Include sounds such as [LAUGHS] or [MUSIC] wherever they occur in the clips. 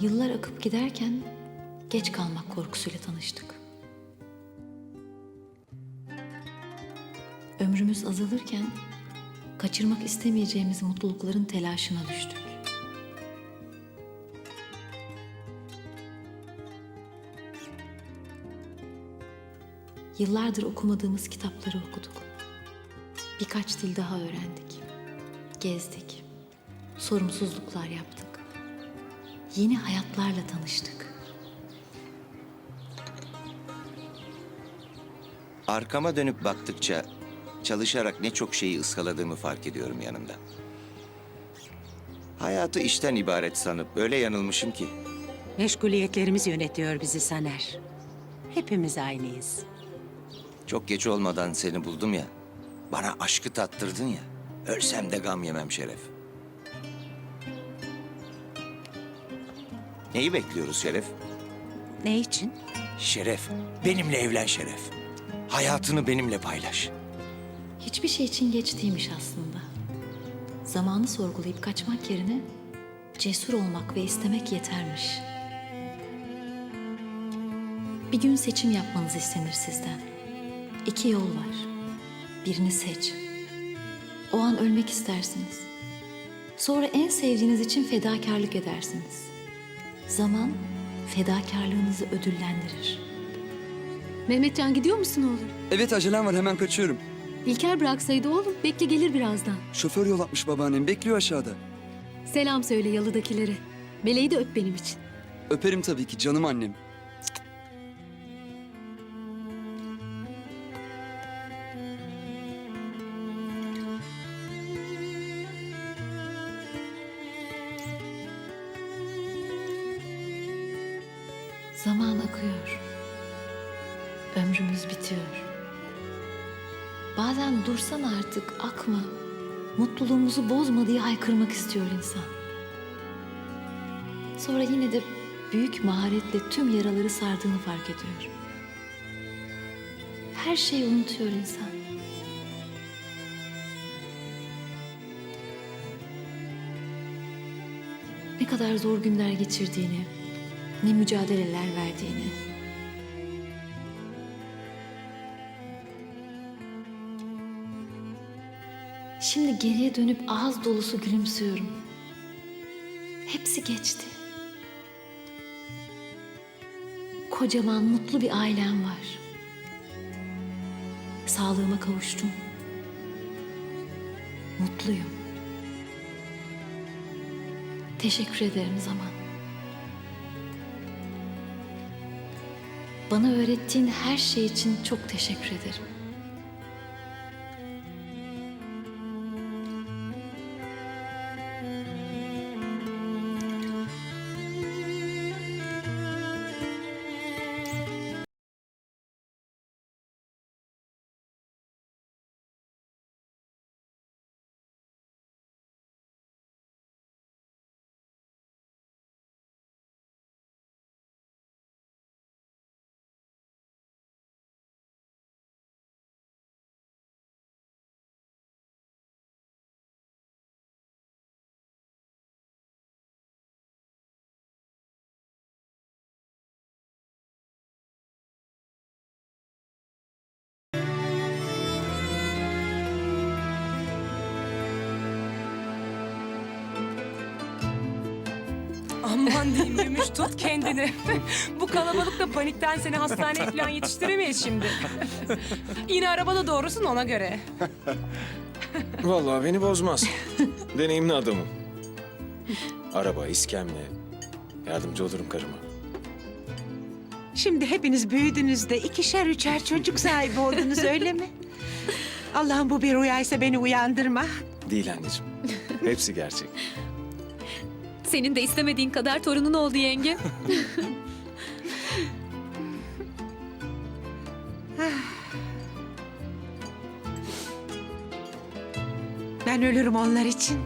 Yıllar akıp giderken geç kalmak korkusuyla tanıştık. Ömrümüz azalırken kaçırmak istemeyeceğimiz mutlulukların telaşına düştük. Yıllardır okumadığımız kitapları okuduk. Birkaç dil daha öğrendik. Gezdik. Sorumsuzluklar yaptık. Yeni hayatlarla tanıştık. Arkama dönüp baktıkça çalışarak ne çok şeyi ıskaladığımı fark ediyorum yanımda. Hayatı işten ibaret sanıp öyle yanılmışım ki. Meşguliyetlerimiz yönetiyor bizi Saner. Hepimiz aynıyız. Çok geç olmadan seni buldum ya. Bana aşkı tattırdın ya. Ölsem de gam yemem Şeref. Neyi bekliyoruz Şeref? Ne için? Şeref, benimle evlen Şeref. Hayatını benimle paylaş. Hiçbir şey için geç değilmiş aslında. Zamanı sorgulayıp kaçmak yerine cesur olmak ve istemek yetermiş. Bir gün seçim yapmanız istenir sizden. İki yol var. Birini seç. O an ölmek istersiniz. Sonra en sevdiğiniz için fedakarlık edersiniz. Zaman fedakarlığınızı ödüllendirir. Mehmetcan gidiyor musun oğlum? Evet acelem var hemen kaçıyorum. İlker bıraksaydı oğlum. Bekle gelir birazdan. Şoför yol atmış babaannem bekliyor aşağıda. Selam söyle yalıdakilere. Meleği de öp benim için. Öperim tabii ki canım annem. Zaman akıyor. Ömrümüz bitiyor. Bazen dursan artık akma. Mutluluğumuzu bozma diye haykırmak istiyor insan. Sonra yine de büyük maharetle tüm yaraları sardığını fark ediyor. Her şeyi unutuyor insan. Ne kadar zor günler geçirdiğini, ne mücadeleler verdiğini. Şimdi geriye dönüp ağız dolusu gülümsüyorum. Hepsi geçti. Kocaman mutlu bir ailem var. Sağlığıma kavuştum. Mutluyum. Teşekkür ederim zaman. Bana öğrettiğin her şey için çok teşekkür ederim. Aman diyeyim Gümüş tut kendini. [LAUGHS] Bu kalabalıkta panikten seni hastaneye falan yetiştiremeyiz şimdi. [LAUGHS] Yine arabada doğrusun ona göre. [LAUGHS] Vallahi beni bozmaz. Deneyimli adamım. Araba, iskemle. Yardımcı olurum karıma. Şimdi hepiniz büyüdünüz de ikişer üçer çocuk sahibi oldunuz öyle mi? Allah'ım bu bir rüyaysa beni uyandırma. Değil anneciğim. Hepsi gerçek. Senin de istemediğin kadar torunun oldu yenge. [LAUGHS] Ben ölürüm onlar için.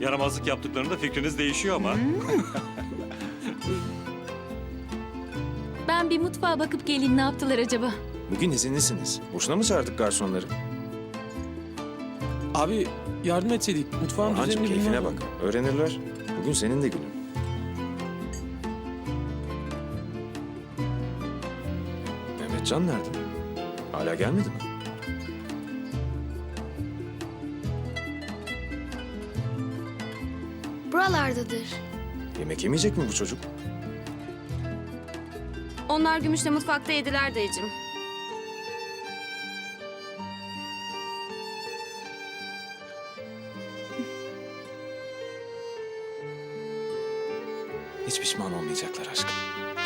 Yaramazlık yaptıklarında fikriniz değişiyor ama. Ben bir mutfağa bakıp geleyim ne yaptılar acaba? Bugün izinlisiniz. Boşuna mı çağırdık garsonları? Abi yardım etseydik mutfağın Orhancığım düzenini keyfine bak. Öğrenirler. Bugün senin de günün. Mehmetcan nerede? Hala gelmedi mi? Buralardadır. Yemek yemeyecek mi bu çocuk? Onlar gümüşle mutfakta yediler dayıcım. Pişman olmayacaklar aşkım.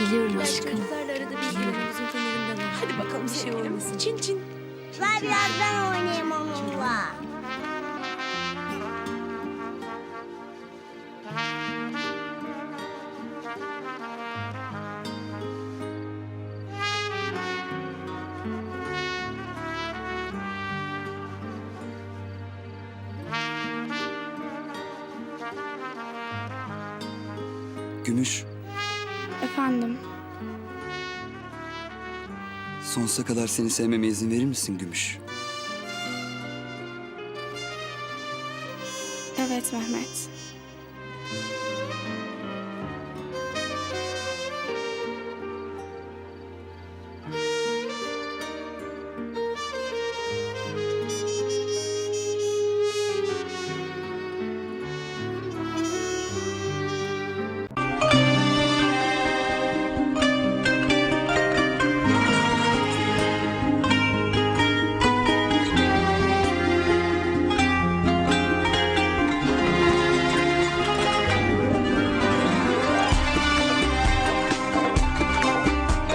Biliyorum aşkım. Çocuklarla arada bir gözümüzün kenarında var. Hadi bakalım Bir şey olmasın. Çin çin. Ben birazdan oynayayım onunla. Gümüş, Efendim? sonsuza kadar seni sevmeme izin verir misin Gümüş? Evet Mehmet.